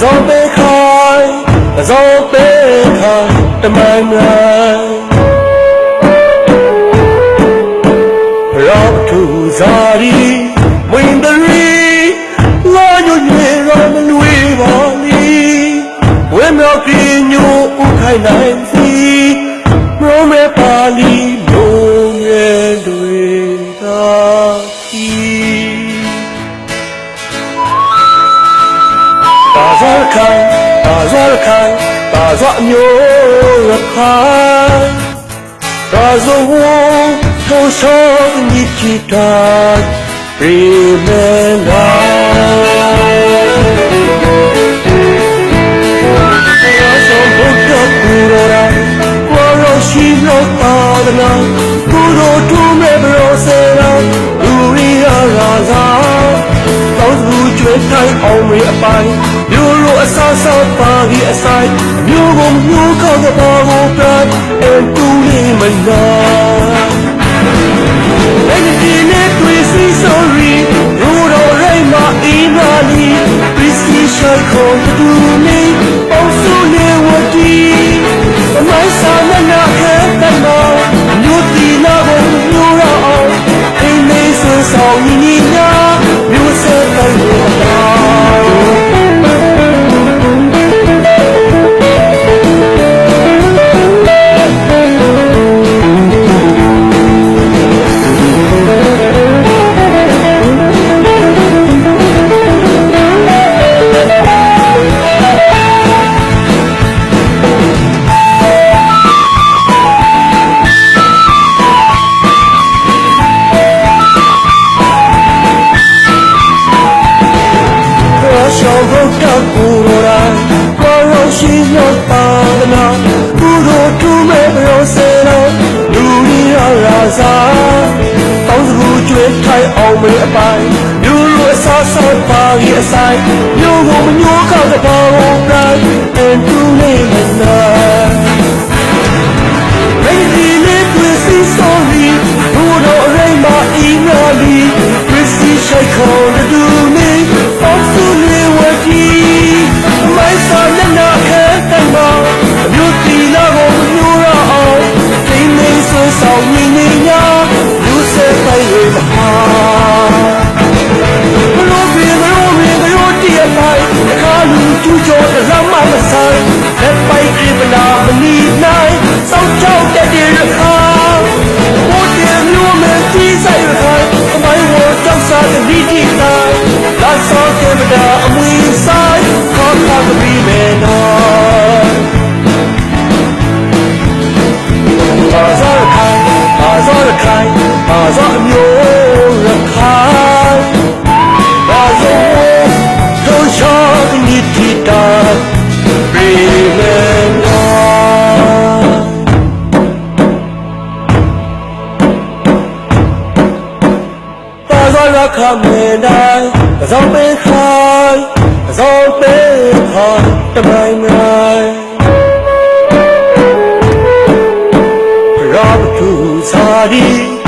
ဇောပေခိုင်ဇောပေခိုင်တမန်မြိုင်ရောသူဇာရီဝင်းဒရီလာညွညရမလွေပါလီဝဲမြောက်ကင်းညိုဥခိုင်နိုင်စီမရောမဲပါလီလုံး ခိုင်ပါဇောရခိုင်ပါဇောအမျိုးရခိုင်ဒါဇောဝထိုးဆောင်ညီချီတာပြေမလာဒါဇောဘုရားကူရရာကိုရောရှိလို့ပါဒနာကိုရောတူမဲ့ဘရောစေရာလူရီရာလာသာတော့သူကျွေးထိုင်အောင်မရအပိုင်း အဆအဆပါကြီးအဆိုင်မျိုးကုန်မျိုးကောက်ကပါကိုပြတ်အတူလေးမနာ ထိုင်အောင်မေအပိုင်းမျိုးလိုအစားစားပါကြီးအဆိုင်မျိုးကိုမညိုးကောက်တဲ့ဘောင်းတိုင်းအန်တူလေးမနာ လာစောကမတာအမွေဆိုင်ခေါ်လာပြီးမယ်နော်ပါဇာခိုင်ပါဇာခိုင်ပါဇာမျိုးရခိုင် Bazo to ဇောပေခိုင်ဇောပေခိုင်တမိုင်းမိုင်းရောဘသူစာရီ